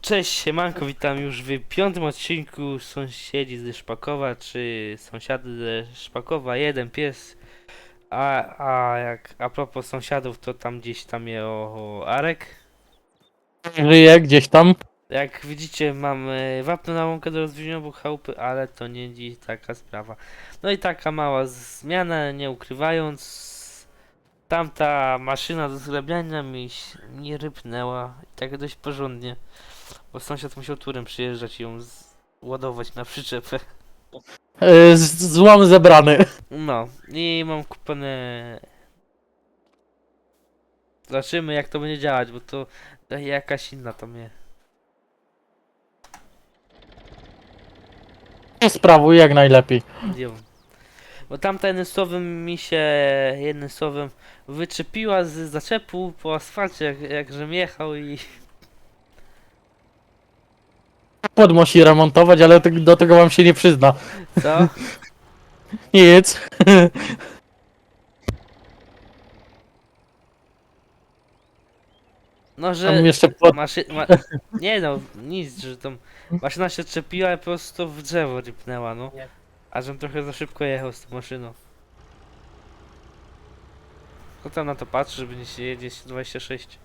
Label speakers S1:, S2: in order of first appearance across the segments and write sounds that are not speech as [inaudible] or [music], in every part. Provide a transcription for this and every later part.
S1: Cześć, siemanko, witam już w piątym odcinku sąsiedzi ze Szpakowa, czy sąsiady ze Szpakowa, jeden pies. A, a jak a propos sąsiadów, to tam gdzieś tam je o, o Arek.
S2: Żyje gdzieś tam.
S1: Jak widzicie, mam e, wapno na łąkę do rozwijania obok chałupy, ale to nie dziś taka sprawa. No i taka mała zmiana, nie ukrywając. Tamta maszyna do zgrabiania mi nie rypnęła i tak dość porządnie. Bo sąsiad musiał turem przyjeżdżać i ją ładować na przyczepę.
S2: Yy, z- złom zebrany.
S1: No i mam kupione. Zobaczymy jak to będzie działać, bo to jakaś inna to mnie.
S2: Sprawuj jak najlepiej.
S1: Wiem. Bo tamta jednym słowem mi się jednym słowem wyczepiła z zaczepu po asfalcie, jak, jak żem jechał i
S2: Pod musi remontować, ale te- do tego wam się nie przyzna.
S1: co? [laughs]
S2: Nic. [laughs]
S1: No,
S2: Tam
S1: że
S2: jeszcze pod...
S1: maszy... ma... [laughs] Nie no, nic, że tam maszyna się czepiła i po prostu w drzewo rypnęła, no. A żem trochę za szybko jechał z tą maszyną. Kto tam na to patrzy, żeby nie się jedzie 26.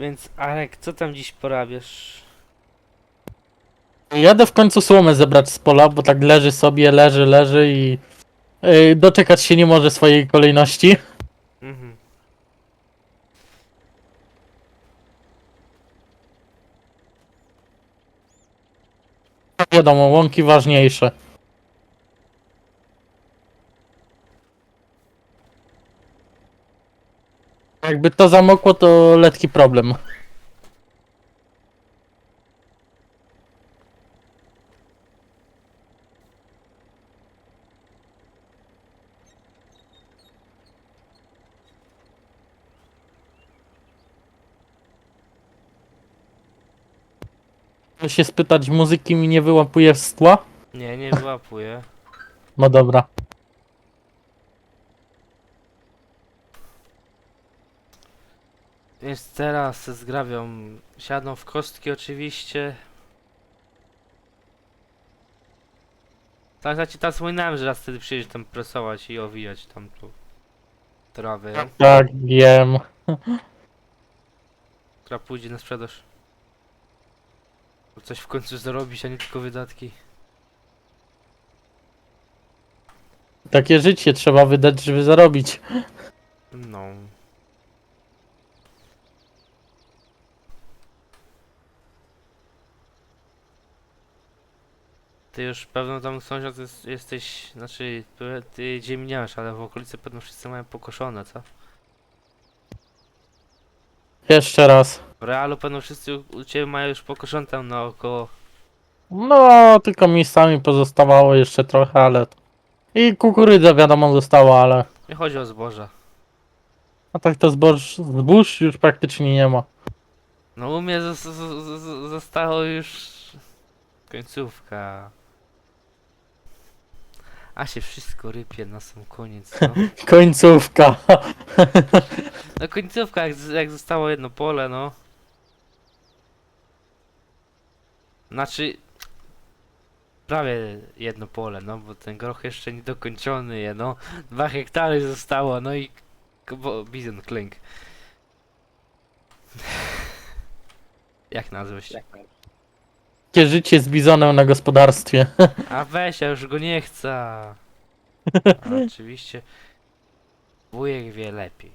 S1: Więc Arek, co tam dziś porabiasz?
S2: Jadę w końcu słomę zebrać z pola, bo tak leży sobie, leży, leży i... Yy, doczekać się nie może swojej kolejności.
S1: Mhm.
S2: Wiadomo, łąki ważniejsze. Jakby to zamokło, to letki problem. Chcę się spytać, muzyki mi nie wyłapuje z tła?
S1: Nie, nie wyłapuję.
S2: No dobra.
S1: Więc teraz se zgrabią, siadą w kostki oczywiście. Tak, ci tam wspominałem, że raz wtedy przyjedzie tam presować i owijać tam tu trawę,
S2: Tak, wiem.
S1: która pójdzie na sprzedaż. Bo Coś w końcu zarobić, a nie tylko wydatki.
S2: Takie życie trzeba wydać, żeby zarobić.
S1: No. Ty już pewno tam sąsiad jest, jesteś, znaczy ty- ziemniasz, ale w okolicy pewno wszyscy mają pokoszone, co?
S2: Jeszcze raz.
S1: W realu pewno wszyscy u, u ciebie mają już pokoszone tam naokoło.
S2: No, tylko miejscami pozostawało jeszcze trochę, ale... I kukurydza wiadomo została, ale...
S1: Nie chodzi o zboża.
S2: A tak to zboż, zbóż już praktycznie nie ma.
S1: No u mnie zos- zos- zos- zostało już końcówka. A się wszystko rypie na sam koniec, no. [laughs]
S2: Końcówka. [laughs]
S1: No końcówka, jak, z- jak zostało jedno pole, no. Znaczy... Prawie jedno pole, no, bo ten groch jeszcze niedokończony je, no. Dwa hektary zostało, no i... k- Bo, bizon klęk. [laughs] Jak nazwać?
S2: Takie życie z bizonem na gospodarstwie. [laughs]
S1: A weź, ja już go nie chcę. [laughs] A oczywiście... Wujek wie lepiej.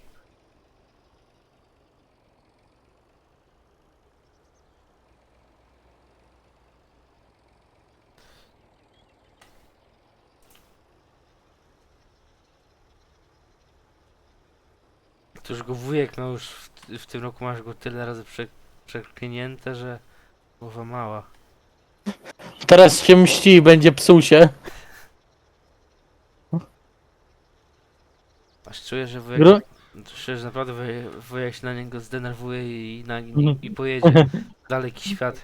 S1: To już go wujek, no już w, w tym roku masz go tyle razy prze, przeklinięte, że głowa mała.
S2: Teraz się mści i będzie psuł się.
S1: Aż czuję, że wujek,
S2: Gro...
S1: czuję, że naprawdę wujek, wujek się na niego zdenerwuje i, na, i, i pojedzie w [laughs] daleki świat.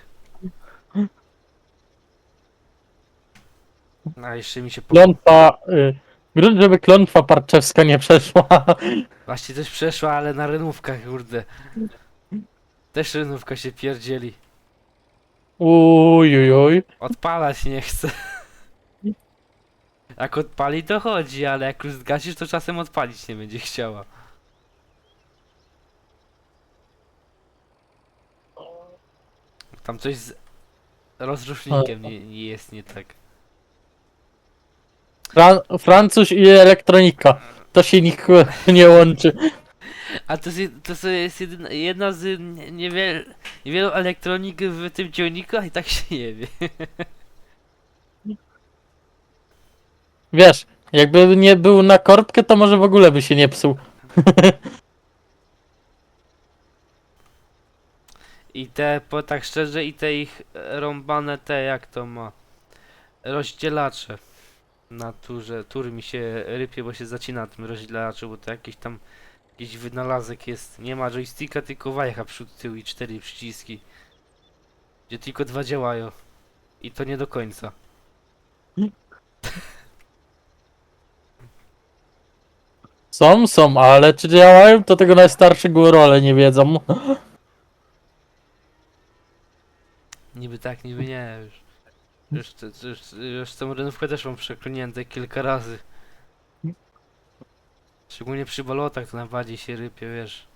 S1: A jeszcze mi się po...
S2: Klątwa, y, grunt, żeby klątwa parczewska nie przeszła. [laughs]
S1: Właśnie też przeszła, ale na renówkach, kurde. Też renówka się pierdzieli.
S2: Uj, uj, uj.
S1: Odpalać nie chce. Jak odpali to chodzi, ale jak już zgasisz to czasem odpalić nie będzie chciała. Tam coś z rozrusznikiem nie, nie jest nie tak.
S2: Fran Francuz i elektronika. To się nikt [laughs] nie łączy.
S1: A to jest, jed- to jest jedyna, jedna z nie- niewiel, niewielu elektronik w tym ciągniku, a i tak się nie wie. [laughs]
S2: Wiesz, jakby nie był na korbkę, to może w ogóle by się nie psuł. [laughs]
S1: I te, po tak szczerze, i te ich rąbane te, jak to ma, rozdzielacze na turze, tur mi się rypie, bo się zacina na tym rozdzielaczu, bo to jakiś tam, jakiś wynalazek jest, nie ma joysticka, tylko wajcha przód, tył i cztery przyciski, gdzie tylko dwa działają i to nie do końca. [laughs]
S2: Są, są, ale czy działają, to tego najstarsze górole nie wiedzą. [laughs]
S1: Niby tak, niby nie, już, już, te- już, już tą renówkę też mam przeklinięte kilka razy. Szczególnie przy balotach to najbardziej się rypie, wiesz.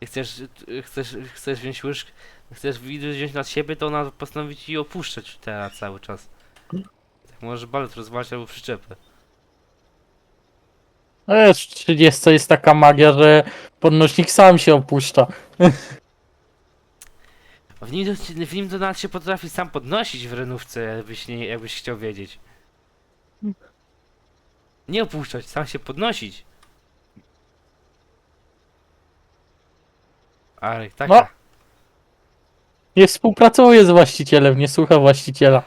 S1: Jak chcesz, chcesz, chcesz wziąć łyżkę, chcesz widzę wziąć na siebie, to ona postanowi ci opuszczać teraz cały czas. Tak możesz balot rozwalić albo przyczepę.
S2: Wiesz, w 30 jest taka magia, że podnośnik sam się opuszcza.
S1: W nim, w nim to nawet się potrafi sam podnosić w renówce, jakbyś, nie, jakbyś chciał wiedzieć. Nie opuszczać, sam się podnosić. Ale taka.
S2: No. Nie współpracuje z właścicielem, nie słucha właściciela.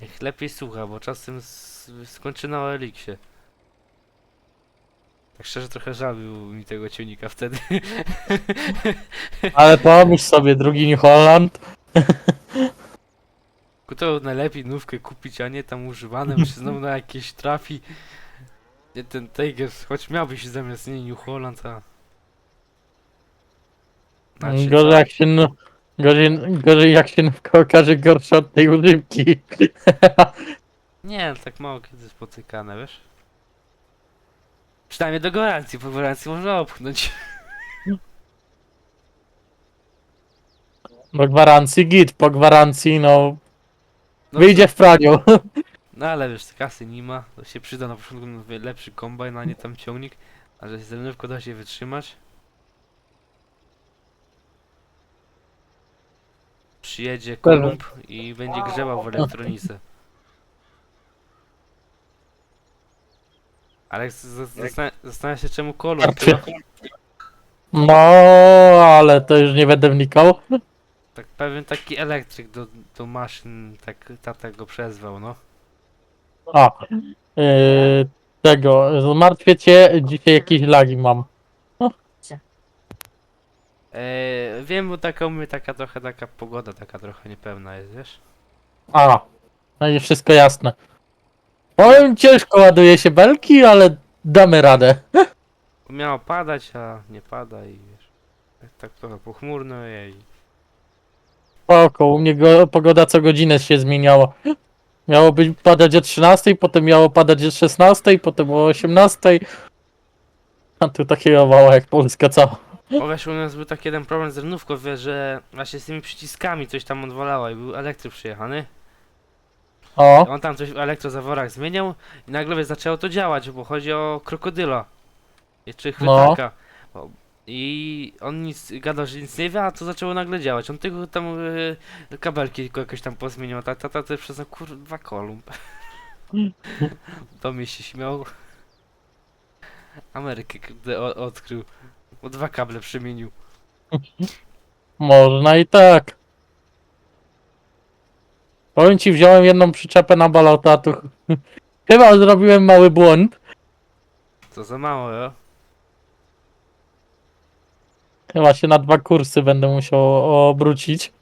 S1: Niech lepiej słucha, bo czasem s- skończy na Eliksie. Tak szczerze trochę żal był mi tego ciągnika wtedy.
S2: Ale pomyśl sobie, drugi New Holland. [laughs]
S1: To najlepiej nówkę kupić, a nie tam używane, bo się znowu na jakieś trafi. Nie ten Tigers, choć miałbyś zamiast nie New Holland, a... Znaczy,
S2: Gorzej
S1: co?
S2: jak się, nu- gorzej, gorzej jak się nówka okaże gorsza od tej używki. [laughs]
S1: Nie, tak mało kiedy spotykane, wiesz? Przynajmniej do gwarancji, po gwarancji można opchnąć. [laughs]
S2: Do gwarancji git, po gwarancji no
S1: No,
S2: wyjdzie w praniu. [laughs]
S1: No ale wiesz, kasy nie ma, to się przyda na początku mówię, lepszy kombajn, a nie tam ciągnik, a że zewnętrzko da się wytrzymać. Przyjedzie Kolumb i będzie grzebał w elektronice. Ale zastan- zastanawiam się czemu Kolumb,
S2: No, ale to już nie będę wnikał.
S1: Tak pewien taki elektryk do, do maszyn, tak tata go przezwał, no.
S2: A, yy, tego, zmartwię cię, dzisiaj jakieś lagi mam.
S1: Eee, wiem, bo taka u mnie taka trochę, taka pogoda taka trochę niepełna jest, wiesz?
S2: A, no i wszystko jasne. Powiem, ciężko ładuje się belki, ale damy radę.
S1: Miało padać, a nie pada i wiesz. Tak, tak trochę pochmurno i
S2: Spoko, u mnie go, pogoda co godzinę się zmieniała. Miało być padać o 13, potem miało padać o 16, potem o 18. A tu takiego wała jak Polska cała.
S1: O u nas był taki jeden problem z renówką, wiesz, że właśnie z tymi przyciskami coś tam odwalało i był elektryk przyjechany.
S2: O,
S1: On tam coś w elektrozaworach zmieniał i nagle wiesz, zaczęło to działać, bo chodzi o krokodyla. I- Czy chwytaka. O, I on nic gadał, że nic nie wie, a to zaczęło nagle działać. On tylko tam y, kabelki tylko jakoś tam pozmieniał. Ta tata to przez no kurwa kolumb. to mi się śmiał. Amerykę kurde, o- odkrył. Bo dwa kable przemienił.
S2: można i tak. Powiem ci, wziąłem jedną przyczepę na balota, tu [laughs] chyba zrobiłem mały błąd.
S1: To za mało, jo?
S2: Chyba się na dwa kursy będę musiał obrócić.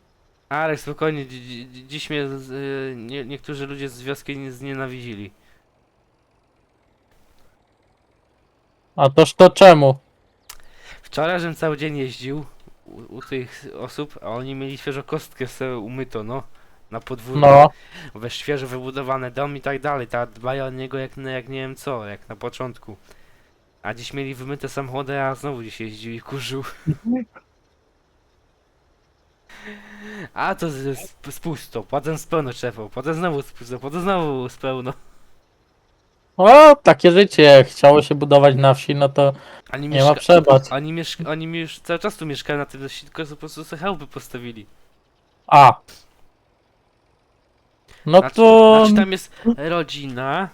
S1: Ale spokojnie, dzi- dzi- dziś mnie z, y, nie, niektórzy ludzie z wioski nie znienawidzili.
S2: A toż to czemu?
S1: Wczoraj, żem cały dzień jeździł u, u tych osób, a oni mieli świeżo kostkę sobie umyto, no. Na podwórku.
S2: No.
S1: We świeżo wybudowany dom i tak dalej. Ta dbają o niego jak, jak nie wiem co, jak na początku. A dziś mieli wymyte samochody, a znowu dziś jeździł i kurzył. A to z, z, z pusto, potem z pełno czepał, potem znowu z pusto, potem znowu z pełno.
S2: O, takie życie. Chciało się budować na wsi, no to nie ma
S1: mieszka-
S2: przebacz.
S1: Oni, mieszka- oni mi już cały czas tu mieszkają na tym dość, tylko po prostu sobie chałupy postawili.
S2: A. No
S1: Znaczy,
S2: to...
S1: znaczy tam jest rodzina.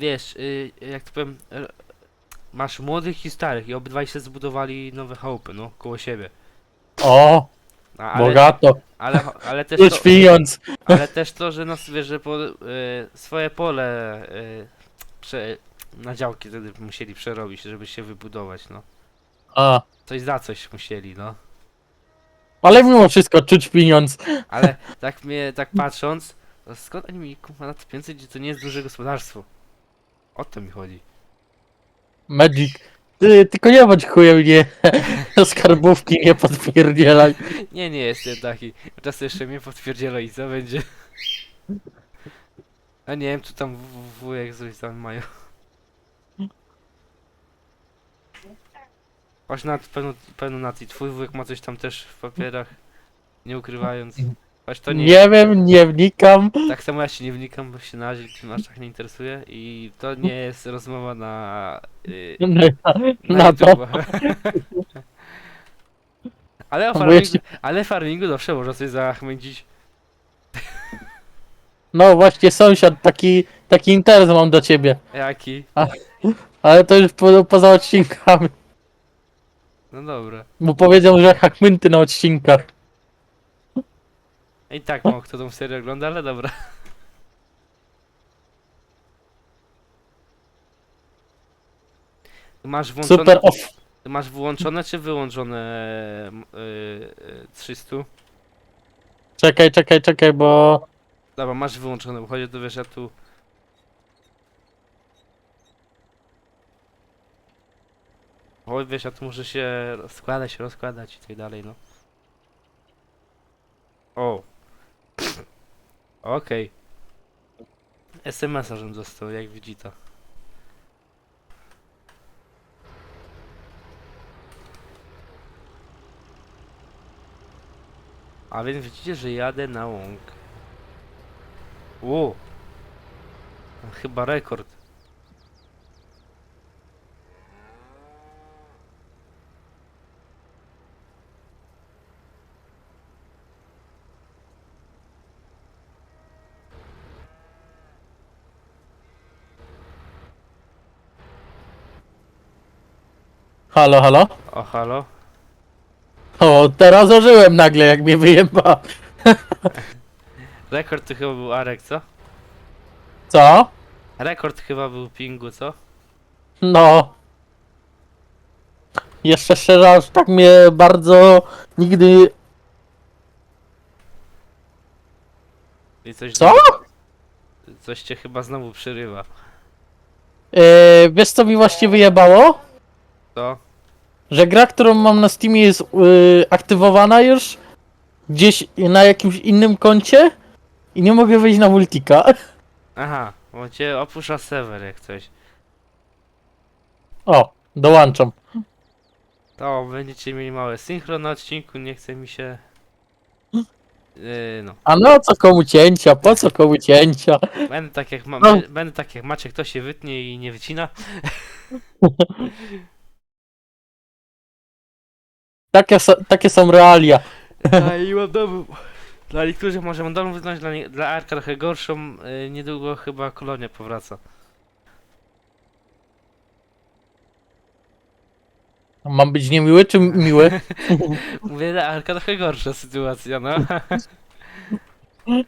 S1: Wiesz, y, jak to powiem, r- masz młodych i starych i obydwaj się zbudowali nowe chałupy, no, koło siebie.
S2: O,
S1: A, ale,
S2: bogato.
S1: ale, ale, też to,
S2: pieniądz.
S1: ale też to, że nas, wiesz, że po, y, swoje pole y, prze, na działki wtedy musieli przerobić, żeby się wybudować, no.
S2: A.
S1: Coś za coś musieli, no.
S2: Ale mimo wszystko czuć pieniądz.
S1: Ale tak mnie, tak patrząc, to skąd oni mi kurwa na to pieniądze, gdzie to nie jest duże gospodarstwo? O to mi chodzi.
S2: Magic. Ty, tylko nie bądź chujem, nie. [laughs] Skarbówki nie podpierdzielaj.
S1: Nie, nie jestem taki. Czas jeszcze mnie potwierdzielo i co będzie? A nie wiem, czy tam w- wujek coś tam mają. Chodź na pewno, pewno na ty. Twój wujek ma coś tam też w papierach, nie ukrywając. To nie.
S2: Nie wiem, nie wnikam.
S1: Tak samo ja się nie wnikam, bo się na razie tym aż tak nie interesuje i to nie jest rozmowa na. y, [laughs]
S2: Na,
S1: na
S2: to. [laughs]
S1: Ale o
S2: Bo
S1: farmingu,
S2: jeśli-
S1: ale farmingu zawsze można sobie zachmęcić. [laughs]
S2: No właśnie sąsiad, taki, taki interes mam do ciebie.
S1: Jaki?
S2: Ale to już po, poza odcinkami.
S1: No dobra.
S2: Bo powiedział, że hakmynty na odcinkach.
S1: I tak mało kto tą serię ogląda, ale dobra. Ty masz włączone,
S2: Super off.
S1: ty masz włączone czy wyłączone m, y, y, 300?
S2: Czekaj, czekaj, czekaj, bo...
S1: Dobra, masz wyłączone, bo chodzi o to, wiesz, ja tu... Oj, wiesz, ja tu muszę się rozkładać, rozkładać i tak dalej, no. O. Okej. SMS-a żem dostał, jak widzi to. A więc widzicie, że jadę na łąk. Ło! Chyba rekord.
S2: Halo, halo?
S1: O, halo?
S2: O, teraz ożyłem nagle, jak mnie wyjeba. [laughs]
S1: Rekord to chyba był Arek, co?
S2: Co?
S1: Rekord chyba był pingu, co?
S2: No. Jeszcze szczerze, aż tak mnie bardzo nigdy...
S1: I coś...
S2: Co?
S1: Coś cię chyba znowu przerywa.
S2: E, wiesz co mi właśnie wyjebało? Że gra, którą mam na Steamie jest y, aktywowana już gdzieś na jakimś innym koncie i nie mogę wejść na Multika.
S1: Aha, bo cię opuszcza serwer jak coś.
S2: O, dołączam.
S1: To będziecie mieli małe synchro na odcinku, nie chce mi się... Yy, no.
S2: A no co komu cięcia, po co komu cięcia?
S1: Będę tak jak ma,
S2: No.
S1: bę- będę tak jak Maciek, kto się wytnie i nie wycina. [laughs]
S2: Takie, so, takie są realia.
S1: A [laughs] i mam dobrą. Dla niektórych może mam wyznać, dla, nie- dla Arka trochę gorszą. Yy, niedługo chyba kolonia powraca.
S2: Mam być niemiły czy miły? [laughs]
S1: Mówię, dla Arka trochę gorsza sytuacja, no. [laughs]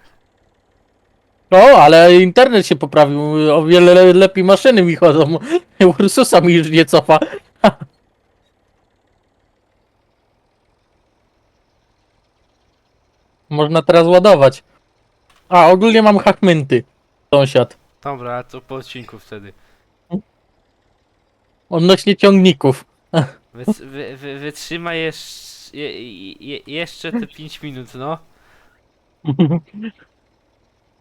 S2: No, ale internet się poprawił. O wiele le- lepiej maszyny mi chodzą. Ursusa mi już nie cofa. Można teraz ładować. A, ogólnie mam hachmynty. Sąsiad.
S1: Dobra, to po odcinku wtedy.
S2: Odnośnie ciągników. [laughs]
S1: Wyc, wy, wy, wytrzymaj jeszcze, je, je, jeszcze te 5 minut, no.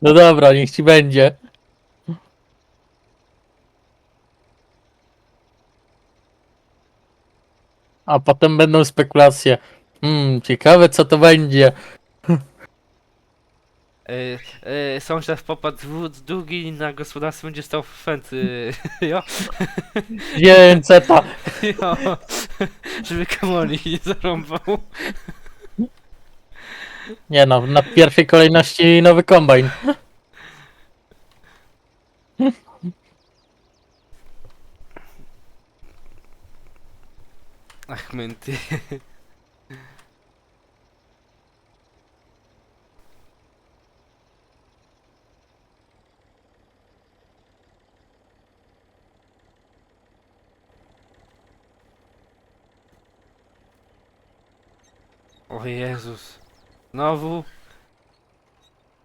S2: No dobra, niech ci będzie. A potem będą spekulacje. Hmm, ciekawe co to będzie.
S1: Y, y, sąsiad popadł w długi na gospodarstwo będzie stał fent, y, [laughs] jo,
S2: Więceta. [laughs]
S1: jo, żeby komoli nie zarąbał.
S2: Nie no, na pierwszej kolejności nowy kombajn.
S1: Ach, menty. O Jezus. Znowu.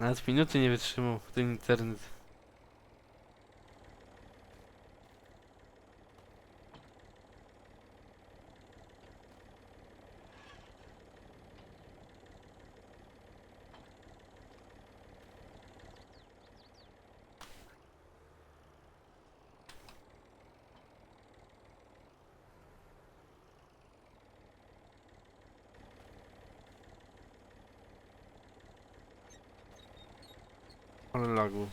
S1: Nawet minuty nie wytrzymał ten internet. Ale lagu.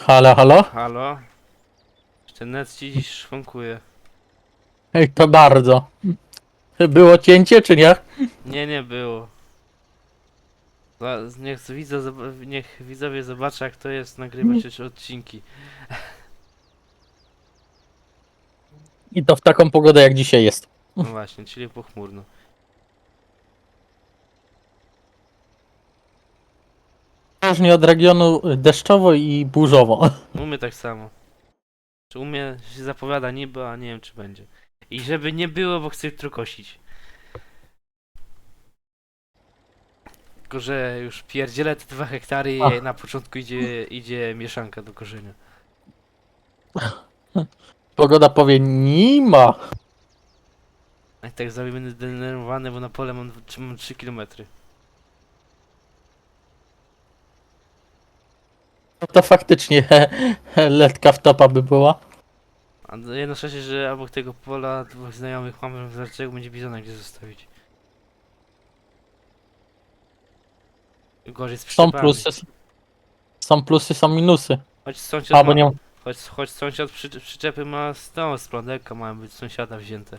S2: Halo, halo?
S1: Halo? Ten net ci dziś szwankuje.
S2: Ej, to bardzo. Było cięcie, czy nie?
S1: Nie, nie było. Za- Niech, widza, zob- niech widzowie zobaczą jak to jest nagrywać już odcinki. [laughs]
S2: I to w taką pogodę jak dzisiaj jest.
S1: No właśnie, czyli pochmurno.
S2: Różnie od regionu deszczowo i burzowo. [laughs]
S1: U mnie tak samo. Czy u mnie się zapowiada niby, a nie wiem czy będzie. I żeby nie było, bo chcę jutro Tylko, że już pierdzielę te dwa hektary i na początku idzie, idzie mieszanka do korzenia. [laughs]
S2: Pogoda powie nie ma.
S1: A i tak sobie będę zdenerwowany, bo na pole mam, mam 3 km.
S2: No to faktycznie [laughs] letka w topa by była.
S1: A jedno szczęście, że obok tego pola dwóch znajomych mamy, dlaczego będzie bizona gdzie zostawić. Gorzej z
S2: Są
S1: przyczepami.
S2: plusy. Są plusy, są minusy.
S1: Choć sąsiad
S2: Albo
S1: ma,
S2: nie.
S1: choć, choć sąsiad przy, przyczepy ma z tą z plądeka, mają być sąsiada wzięte.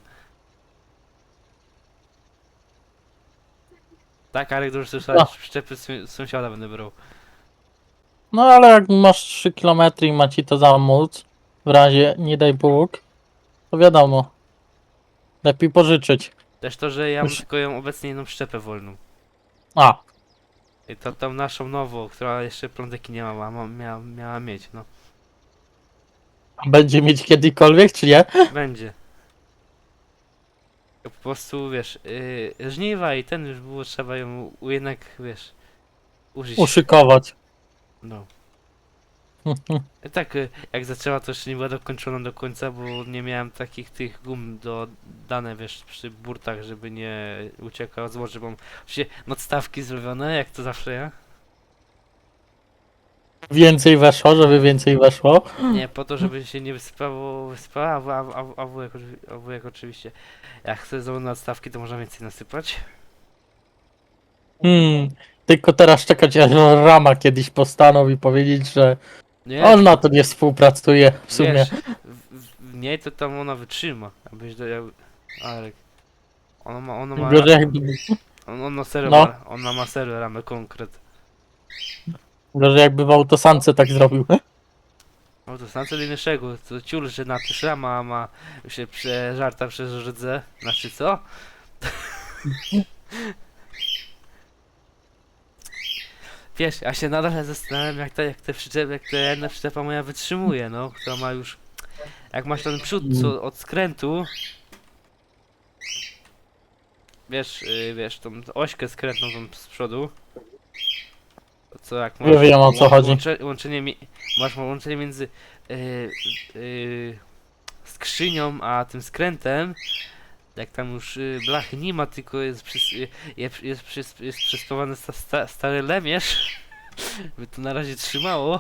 S1: Tak, ale dużo słyszałeś,
S2: No.
S1: przyczepy z sąsiada będę brał.
S2: No ale jak masz 3 km i ma ci to zamóc, w razie nie daj Bóg, to wiadomo. Lepiej pożyczyć.
S1: Też to, że ja mam
S2: Już-
S1: tylko ją obecnie jedną przyczepę wolną.
S2: A,
S1: I to tą naszą nową, która jeszcze plądeki nie ma, miała, miała mieć, no.
S2: będzie mieć kiedykolwiek, czy nie?
S1: Będzie. Po prostu, wiesz, yy, żniwa i ten już było, trzeba ją jednak, wiesz, użyć.
S2: Uszykować.
S1: No. [laughs] Tak, y, jak zaczęła, to jeszcze nie była dokończona do końca, bo nie miałem takich tych gum do dane, wiesz, przy burtach, żeby nie uciekał z złoży, bo oczywiście nadstawki zrobione, jak to zawsze ja.
S2: Więcej weszło, żeby więcej weszło.
S1: Nie, po to, żeby się nie wysypało, a, a, a, wujek, a wujek oczywiście, jak chce zrobić nadstawki, to można więcej nasypać.
S2: Hmm. Tylko teraz czekać aż Rama kiedyś postanowi powiedzieć, że
S1: Nie,
S2: on na to nie współpracuje w sumie.
S1: wiesz, w, niej to tam ona wytrzyma, abyś do... jakby- Arek. Ona ma, ona ma,
S2: Gorzej jakby,
S1: on, ona serio
S2: No.
S1: ma, ona ma serio ramę konkret.
S2: gorzej jakby w autosance tak zrobił.
S1: O, to znam co innego, to ciul, że na to szrama ma się przeżarta przez rdzę. Znaczy co? [laughs] Wiesz, ja się nadal zastanawiam jak ta, jak te przyczepy, jak ta jedna przyczepa moja wytrzymuje, no, która ma już... Jak masz ten przód co, od skrętu... Wiesz, yy, wiesz, tą ośkę skrętną tą z przodu. Co jak
S2: Ja wiem, o co chodzi.
S1: Łącze, łączenie mi, masz łączenie między yy, yy, skrzynią a tym skrętem. Jak tam już yy, blachy nie ma, tylko jest, przys, yy, jest, jest, przys, jest przyspawany sta, sta, stary lemierz. [laughs] By to na razie trzymało.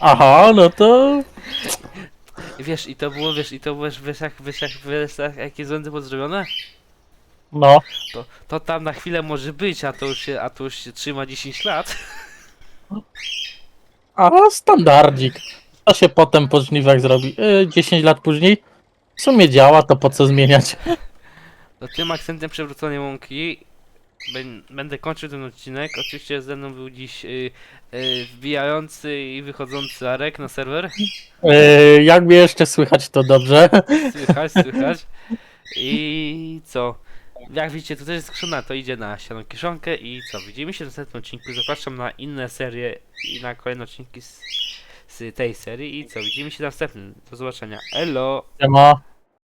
S2: Aha, no to...
S1: Wiesz, i to było, wiesz, i to wiesz, wiesz, jak, wiesz, jak, wiesz jak, jakie zędy pozdrowione?
S2: No.
S1: To, to tam na chwilę może być, a to już się, a to już się trzyma 10 lat.
S2: A, standardzik. To się potem po żniwach zrobi. Yy, 10 lat później. W sumie działa, to po co zmieniać?
S1: To tym akcentem przewróconej łąki bę- będę kończył ten odcinek. Oczywiście ze mną był dziś y, y, wbijający i wychodzący Arek na serwer.
S2: Yy, jak mnie jeszcze słychać, to dobrze.
S1: Słychać, słychać. I co? Jak widzicie, to też jest skrzynka, to idzie na ścianą kieszonkę i co? Widzimy się w następnym odcinku. Zapraszam na inne serie i na kolejne odcinki z, z tej serii. I co? Widzimy się następnym. Do zobaczenia. Elo!
S2: Siema.